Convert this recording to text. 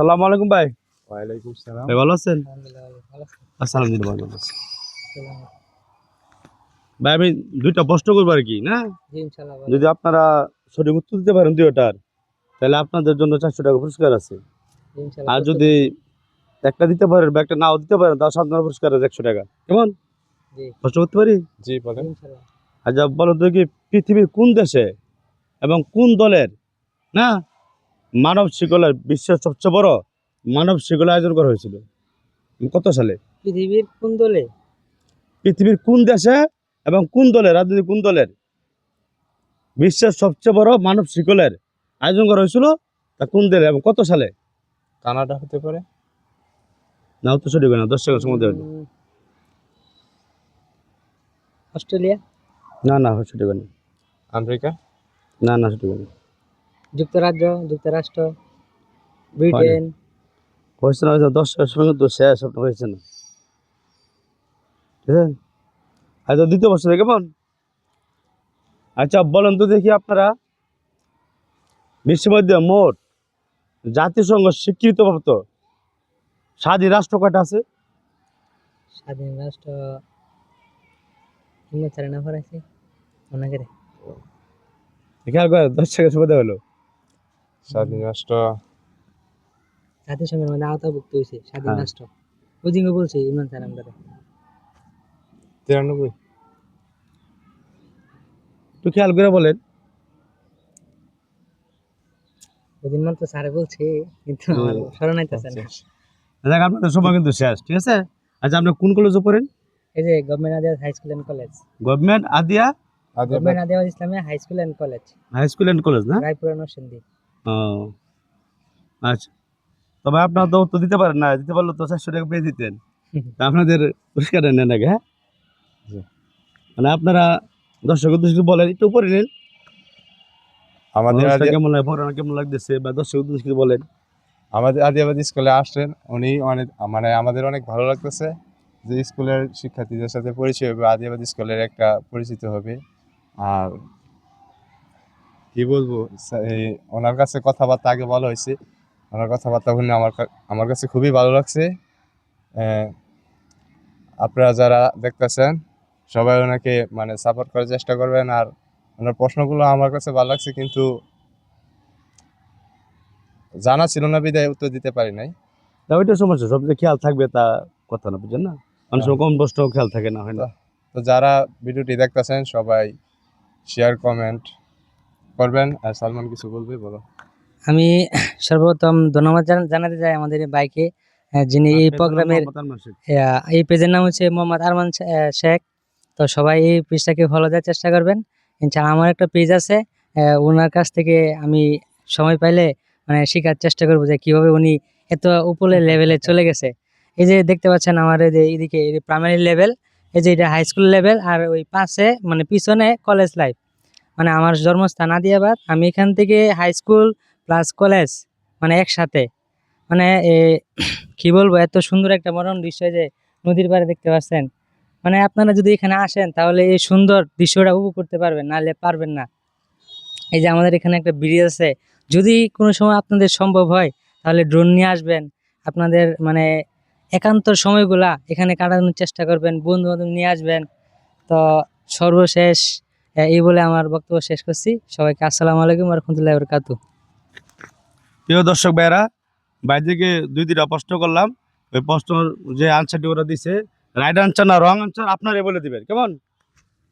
আসসালামু আলাইকুম ভাই। ওয়ালাইকুম সালাম। ভাই ভালো আছেন? আলহামদুলিল্লাহ ভালো আছি। ভাই আমি দুইটা প্রশ্ন করব আর কি না। যদি আপনারা সঠিক উত্তর দিতে পারেন দুইটার তাহলে আপনাদের জন্য চারশো টাকা পুরস্কার আছে। আর যদি একটা দিতে পারেন বা একটা নাও দিতে পারেন তাও সাধারণ পুরস্কার আছে একশো টাকা। কেমন? প্রশ্ন করতে পারি? জি বলেন। আচ্ছা বলো তো কি পৃথিবীর কোন দেশে এবং কোন দলের না? মানব শিকলের বিশ্বের সবচেয়ে বড় মানব শিকল আয়োজন করা হয়েছিল। কত সালে? পৃথিবীর কোন দলে? পৃথিবীর কোন দেশে এবং কোন দলের রাজনীতি কোন দলের? বিশ্বের সবচেয়ে বড় মানব শিকলের আয়োজন করা হয়েছিল তা কোন দলের এবং কত সালে? কানাডা হতে পারে। না উত্তর সঠিক না দশ টাকা সময় দেবেন অস্ট্রেলিয়া? না না সঠিক হয় না। আমেরিকা? না না সঠিক না। যুক্তরাজ্য যুক্তরাষ্ট্র ব্রিটেন। হয়েছে না হয়েছে না, দশ টাকার সময় শেষ আপনার হয়েছে না। ঠিক আছে? আচ্ছা দ্বিতীয় বছর কেমন? আচ্ছা বলেন তো দেখি আপনারা। বিশ্বের মধ্যে মোট জাতিসংঘ স্বীকৃতপ্রাপ্ত স্বাধীন রাষ্ট্র কয়টা আছে? স্বাধীন রাষ্ট্র ফরাইছে মনে খেয়াল করে দশ টাকা সুবিধা হলো। স্বাধীন রাষ্ট্র। জাতিসংঘের মধ্যে আওতাভুক্ত হয়েছে স্বাধীন হ্যাঁ। রাষ্ট্র। ওদিকে বলছি ইমরান স্যার আমরা তিরানব্বই। একটু খেয়াল করে বলেন। ওদিন মাত্র স্যারে বলছে কিন্তু আমার স্মরণ আইতেছে না। দেখ আপনাদের সময় কিন্তু শেষ ঠিক আছে? আচ্ছা আপনি কোন কলেজে পড়েন? এই যে government আদিবাস high school and college government আদিয়া? Government আদিবাস Islamia high school and college high school and college না? রায়পুর নরসিংদী। আচ্ছা। তবে আপনার তো উত্তর দিতে পারেন না দিতে পারলে তো চারশো টাকা পেয়ে দিতেন। আপনাদের পুরস্কার নেন নাকি হ্যাঁ? মানে আপনারা দর্শক উদ্দেশ্যে বলেন একটু উপরে নিন। আমাদের কেমন লাগে পড়ানো কেমন লাগতেছে বা দর্শক উদ্দেশ্যে বলেন। আমাদের আদিবাদী স্কুলে আসছেন উনি অনেক মানে আমাদের অনেক ভালো লাগতেছে যে স্কুলের শিক্ষার্থীদের সাথে পরিচয় হবে আদিবাদী স্কুলের একটা পরিচিত হবে। আর কি বলব? ওনার কাছে কথাবার্তা আগে ভালো হয়েছে। ওনার কথাবার্তা শুনে আমার আমার কাছে খুবই ভালো লাগছে। আপনারা যারা দেখতেছেন সবাই ওনাকে মানে সাপোর্ট করার চেষ্টা করবেন। আর ওনার প্রশ্নগুলো আমার কাছে ভালো লাগছে কিন্তু জানা ছিল না বিদায় উত্তর দিতে পারি নাই। তা ওইটা সমস্যা সব যে খেয়াল থাকবে তা কথা না বুঝছেন না? অনেক সময় কম প্রশ্ন খেয়াল থাকে না হয় না? তো যারা ভিডিওটি দেখতেছেন সবাই শেয়ার কমেন্ট করবেন? আর সালমান কিছু বলবে? বলো। আমি সর্বপ্রথম ধন্যবাদ জানাতে চাই আমাদের বাইকে যিনি এই প্রোগ্রামের এই পেজের নাম হচ্ছে মোহাম্মদ আরমান শেখ। তো সবাই এই পেজটাকে ফলো দেওয়ার চেষ্টা করবেন। ইনশাআল্লাহ আমার একটা পেজ আছে ওনার কাছ থেকে আমি সময় পাইলে মানে শেখার চেষ্টা করব যে কীভাবে উনি এত উপরের লেভেলে চলে গেছে। এই যে দেখতে পাচ্ছেন আমার এই যে এদিকে প্রাইমারি লেভেল এই যে এটা হাই স্কুল লেভেল আর ওই পাশে মানে পিছনে কলেজ লাইফ মানে আমার জন্মস্থান আদিয়াবাদ। আমি এখান থেকে হাই স্কুল প্লাস কলেজ মানে একসাথে। মানে কি বলব, এত সুন্দর একটা মনোরম দৃশ্য যে নদীর পাড়ে দেখতে পাচ্ছেন। মানে আপনারা যদি এখানে আসেন, তাহলে এই সুন্দর দৃশ্যটা উপভোগ করতে পারবেন, নাহলে পারবেন না। এই যে আমাদের এখানে একটা ব্রিজ আছে। যদি কোনো সময় আপনাদের সম্ভব হয়, তাহলে ড্রোন নিয়ে আসবেন। আপনাদের মানে একান্ত সময়গুলা এখানে কাটানোর চেষ্টা করবেন বন্ধু বান্ধব নিয়ে আসবেন। তো সর্বশেষ এই বলে আমার বক্তব্য শেষ করছি। সবাইকে আসসালামু আলাইকুম রহমতুল্লাহ বরকাতু প্রিয় দর্শক ভাইরা বাইরে দুই তিনটা প্রশ্ন করলাম। ওই প্রশ্ন যে আনসারটি ওরা দিছে রাইট আনসার না রং আনসার এ বলে দিবেন। কেমন?